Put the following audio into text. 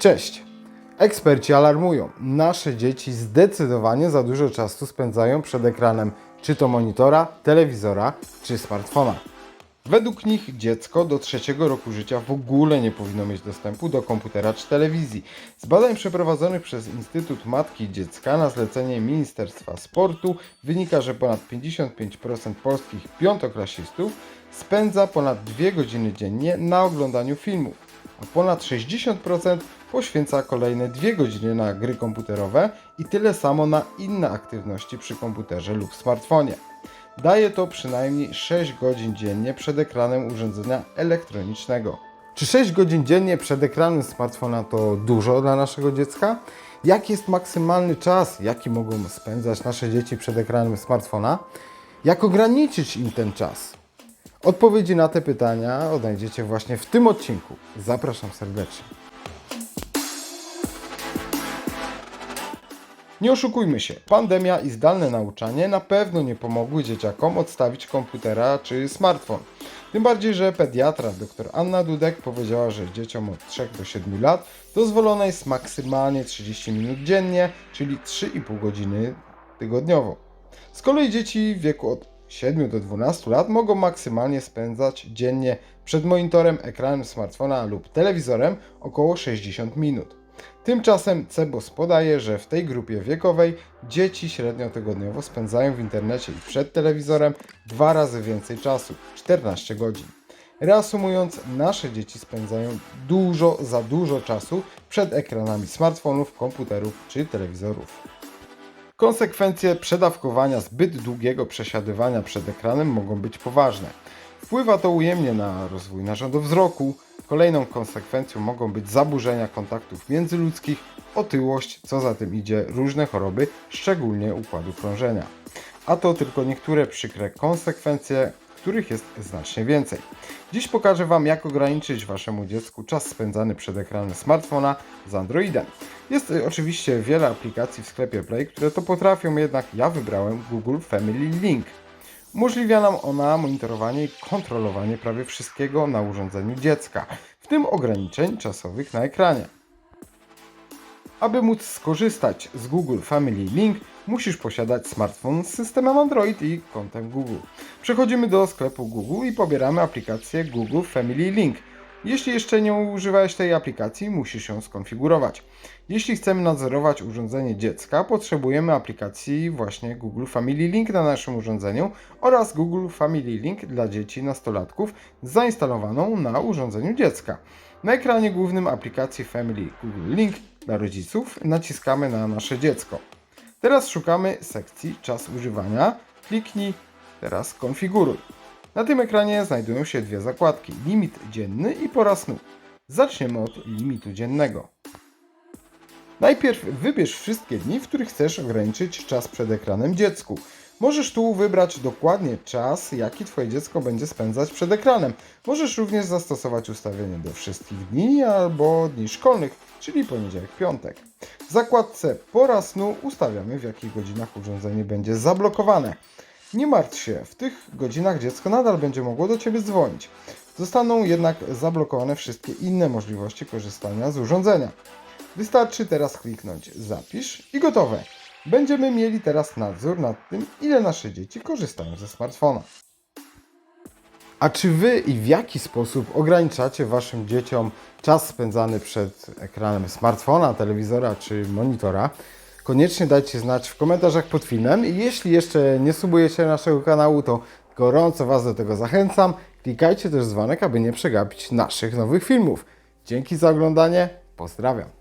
Cześć! Eksperci alarmują. Nasze dzieci zdecydowanie za dużo czasu spędzają przed ekranem czy to monitora, telewizora, czy smartfona. Według nich dziecko do trzeciego roku życia w ogóle nie powinno mieć dostępu do komputera czy telewizji. Z badań przeprowadzonych przez Instytut Matki i Dziecka na zlecenie Ministerstwa Sportu wynika, że ponad 55% polskich piątoklasistów spędza ponad 2 godziny dziennie na oglądaniu filmów, a ponad 60% poświęca kolejne 2 godziny na gry komputerowe i tyle samo na inne aktywności przy komputerze lub smartfonie. Daje to przynajmniej 6 godzin dziennie przed ekranem urządzenia elektronicznego. Czy 6 godzin dziennie przed ekranem smartfona to dużo dla naszego dziecka? Jaki jest maksymalny czas, jaki mogą spędzać nasze dzieci przed ekranem smartfona? Jak ograniczyć im ten czas? Odpowiedzi na te pytania odnajdziecie właśnie w tym odcinku. Zapraszam serdecznie. Nie oszukujmy się, pandemia i zdalne nauczanie na pewno nie pomogły dzieciakom odstawić komputera czy smartfon. Tym bardziej, że pediatra dr Anna Dudek powiedziała, że dzieciom od 3 do 7 lat dozwolone jest maksymalnie 30 minut dziennie, czyli 3,5 godziny tygodniowo. Z kolei dzieci w wieku od 7 do 12 lat mogą maksymalnie spędzać dziennie przed monitorem, ekranem smartfona lub telewizorem około 60 minut. Tymczasem CEBOS podaje, że w tej grupie wiekowej dzieci średnio tygodniowo spędzają w internecie i przed telewizorem dwa razy więcej czasu 14 godzin. Reasumując, nasze dzieci spędzają dużo, za dużo czasu przed ekranami smartfonów, komputerów czy telewizorów. Konsekwencje przedawkowania zbyt długiego przesiadywania przed ekranem mogą być poważne. Wpływa to ujemnie na rozwój narządu wzroku. Kolejną konsekwencją mogą być zaburzenia kontaktów międzyludzkich, otyłość, co za tym idzie różne choroby, szczególnie układu krążenia. A to tylko niektóre przykre konsekwencje, których jest znacznie więcej. Dziś pokażę Wam, jak ograniczyć Waszemu dziecku czas spędzany przed ekranem smartfona z Androidem. Jest y, oczywiście wiele aplikacji w sklepie Play, które to potrafią, jednak ja wybrałem Google Family Link. Umożliwia nam ona monitorowanie i kontrolowanie prawie wszystkiego na urządzeniu dziecka, w tym ograniczeń czasowych na ekranie. Aby móc skorzystać z Google Family Link, musisz posiadać smartfon z systemem Android i kontem Google. Przechodzimy do sklepu Google i pobieramy aplikację Google Family Link. Jeśli jeszcze nie używałeś tej aplikacji, musisz ją skonfigurować. Jeśli chcemy nadzorować urządzenie dziecka, potrzebujemy aplikacji właśnie Google Family Link na naszym urządzeniu oraz Google Family Link dla dzieci nastolatków zainstalowaną na urządzeniu dziecka. Na ekranie głównym aplikacji Family Google Link dla rodziców naciskamy na nasze dziecko. Teraz szukamy sekcji czas używania. Kliknij teraz konfiguruj. Na tym ekranie znajdują się dwie zakładki: limit dzienny i pora snu. Zaczniemy od limitu dziennego. Najpierw wybierz wszystkie dni, w których chcesz ograniczyć czas przed ekranem dziecku. Możesz tu wybrać dokładnie czas, jaki Twoje dziecko będzie spędzać przed ekranem. Możesz również zastosować ustawienie do wszystkich dni albo dni szkolnych, czyli poniedziałek, piątek. W zakładce Pora snu ustawiamy, w jakich godzinach urządzenie będzie zablokowane. Nie martw się, w tych godzinach dziecko nadal będzie mogło do Ciebie dzwonić. Zostaną jednak zablokowane wszystkie inne możliwości korzystania z urządzenia. Wystarczy teraz kliknąć Zapisz i gotowe. Będziemy mieli teraz nadzór nad tym, ile nasze dzieci korzystają ze smartfona. A czy Wy i w jaki sposób ograniczacie Waszym dzieciom czas spędzany przed ekranem smartfona, telewizora czy monitora? Koniecznie dajcie znać w komentarzach pod filmem i jeśli jeszcze nie subujecie naszego kanału, to gorąco Was do tego zachęcam. Klikajcie też dzwonek, aby nie przegapić naszych nowych filmów. Dzięki za oglądanie, pozdrawiam.